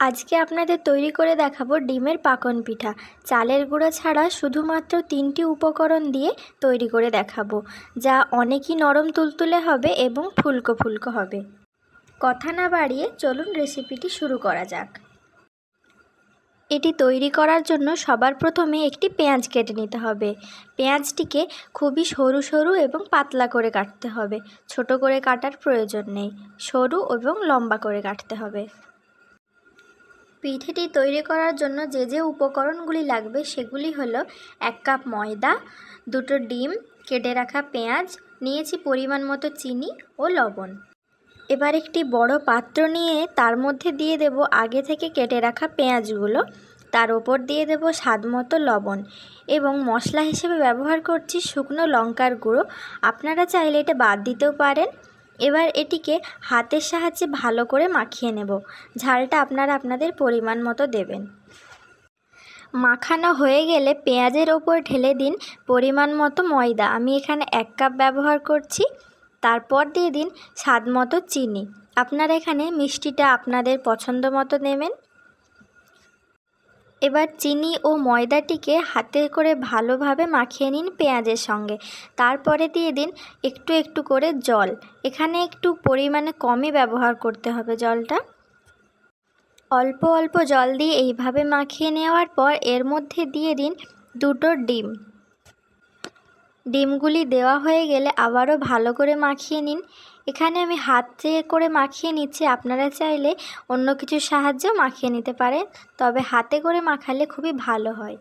আজকে আপনাদের তৈরি করে দেখাবো ডিমের পাকন পিঠা। চালের গুঁড়ো ছাড়া শুধুমাত্র তিনটি উপকরণ দিয়ে তৈরি করে দেখাবো, যা অনেকই নরম তুলতুলে হবে এবং ফুলকো ফুলকো হবে। কথা না বাড়িয়ে চলুন রেসিপিটি শুরু করা যাক। এটি তৈরি করার জন্য সবার প্রথমে একটি পেঁয়াজ কেটে নিতে হবে। পেঁয়াজটিকে খুবই সরু সরু এবং পাতলা করে কাটতে হবে। ছোট করে কাটার প্রয়োজন নেই। সরু এবং লম্বা করে কাটতে হবে। পিঠেটি তৈরি করার জন্য যে যে উপকরণগুলি লাগবে সেগুলি হলো এক কাপ ময়দা, দুটো ডিম, কেটে রাখা পেঁয়াজ, নিয়েছি পরিমাণ মতো চিনি ও লবণ। এবার একটি বড় পাত্র নিয়ে তার মধ্যে দিয়ে দেব আগে থেকে কেটে রাখা পেঁয়াজগুলো। তার ওপর দিয়ে দেব স্বাদ মতো লবণ এবং মশলা হিসেবে ব্যবহার করছি শুকনো লঙ্কার গুঁড়ো। আপনারা চাইলে এটা বাদ দিতেও পারেন। এবার এটিকে হাতের সাহায্যে ভালো করে মাখিয়ে নেব। ঝালটা আপনারা আপনাদের পরিমাণ মতো দেবেন। মাখানো হয়ে গেলে পেঁয়াজের ওপর ঢেলে দিন পরিমাণ মতো ময়দা। আমি এখানে এক কাপ ব্যবহার করছি। তারপর দিয়ে দিন স্বাদ মতো চিনি। আপনারা এখানে মিষ্টিটা আপনাদের পছন্দ মতো নেবেন। এবার চিনি ও ময়দাটিকে হাতে করে ভালোভাবে মাখিয়ে নিন পেঁয়াজের সঙ্গে। তারপরে দিয়ে দিন একটু একটু করে জল। এখানে একটু পরিমাণে কমই ব্যবহার করতে হবে জলটা। অল্প অল্প জল দিয়ে এইভাবে মাখিয়ে নেওয়ার পর এর মধ্যে দিয়ে দিন দুটো ডিম। ডিমগুলি দেওয়া হয়ে গেলে আবারও ভালো করে মাখিয়ে নিন। এখানে আমি হাতে করে মাখিয়ে নিচ্ছি। আপনারা চাইলে অন্য কিছুর সাহায্যেও মাখিয়ে নিতে পারেন, তবে হাতে করে মাখালে খুবই ভালো হয়।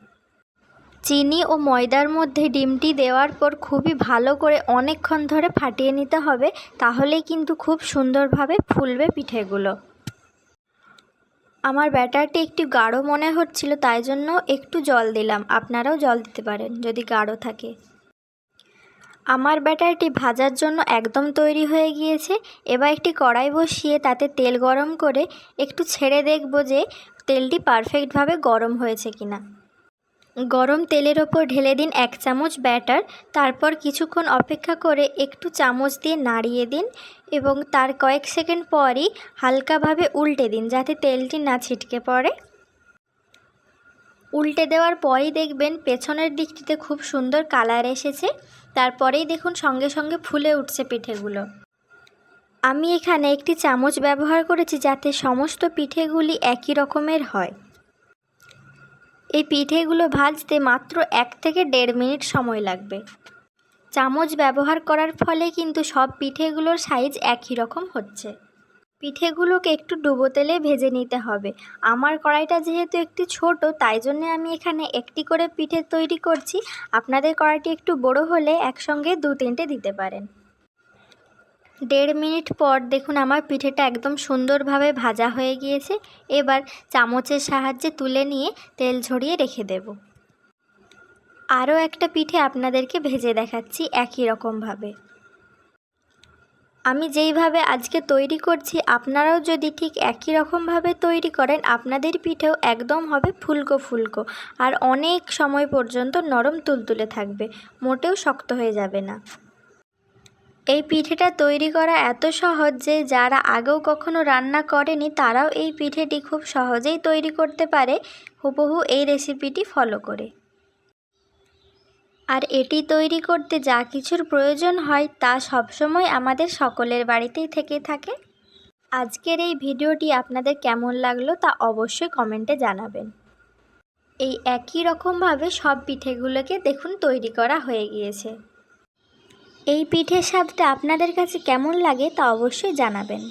চিনি ও ময়দার মধ্যে ডিমটি দেওয়ার পর খুবই ভালো করে অনেকক্ষণ ধরে ফাটিয়ে নিতে হবে, তাহলেই কিন্তু খুব সুন্দরভাবে ফুলবে পিঠেগুলো। আমার ব্যাটারটি একটু গাঢ় মনে হচ্ছিল, তাই জন্য একটু জল দিলাম। আপনারাও জল দিতে পারেন, যদি গাঢ় থাকে। আমার ব্যাটারটি ভাজার জন্য একদম তৈরি হয়ে গিয়েছে। এবার একটি কড়াই বসিয়ে তাতে তেল গরম করে একটু ছেড়ে দেখব যে তেলটি পারফেক্টভাবে গরম হয়েছে কিনা। গরম তেলের ওপর ঢেলে দিন এক চামচ ব্যাটার, তারপর কিছুক্ষণ অপেক্ষা করে একটু চামচ দিয়ে নাড়িয়ে দিন এবং তার কয়েক সেকেন্ড পরই হালকাভাবে উল্টে দিন যাতে তেলটি না ছিটকে পড়ে। উল্টে দেওয়ার পরই দেখবেন পেছনের দিকটিতে খুব সুন্দর কালার এসেছে। তারপরেই দেখুন সঙ্গে সঙ্গে ফুলে উঠছে পিঠেগুলো। আমি এখানে একটি চামচ ব্যবহার করেছি যাতে সমস্ত পিঠেগুলি একই রকমের হয়। এই পিঠেগুলো ভাজতে মাত্র এক থেকে দেড় মিনিট সময় লাগবে। চামচ ব্যবহার করার ফলে কিন্তু সব পিঠেগুলোর সাইজ একই রকম হচ্ছে। পিঠেগুলোকে একটু ডুবো তেলে ভেজে নিতে হবে। আমার কড়াইটা যেহেতু একটি ছোট, তাই জন্য আমি এখানে একটি করে পিঠে তৈরি করছি। আপনাদের কড়াইটি একটু বড় হলে একসঙ্গে দু তিনটে দিতে পারেন। দেড় মিনিট পর দেখুন আমার পিঠেটা একদম সুন্দরভাবে ভাজা হয়ে গিয়েছে। এবার চামচের সাহায্যে তুলে নিয়ে তেল ঝরিয়ে রেখে দেব। আরও একটা পিঠে আপনাদেরকে ভেজে দেখাচ্ছি একই রকমভাবে। আমি যেইভাবে আজকে তৈরি করছি, আপনারাও যদি ঠিক একই রকমভাবে তৈরি করেন, আপনাদের পিঠেও একদম হবে ফুলকো ফুলকো। আর অনেক সময় পর্যন্ত নরম তুলতুলে থাকবে, মোটেও শক্ত হয়ে যাবে না। এই পিঠেটা তৈরি করা এত সহজ যে, যারা আগেও কখনো রান্না করেনি, তারাও এই পিঠেটি খুব সহজেই তৈরি করতে পারে। হুবহু এই রেসিপিটি ফলো করে। আর এটি তৈরি করতে যা কিছুর প্রয়োজন হয় তা সবসময় আমাদের সকলের বাড়িতেই থেকে থাকে। আজকের এই ভিডিওটি আপনাদের কেমন লাগল তা অবশ্যই কমেন্টে জানাবেন। এই একই রকমভাবে সব পিঠেগুলোকে দেখুন তৈরি করা হয়ে গিয়েছে। এই পিঠের স্বাদটা আপনাদের কাছে কেমন লাগে তা অবশ্যই জানাবেন।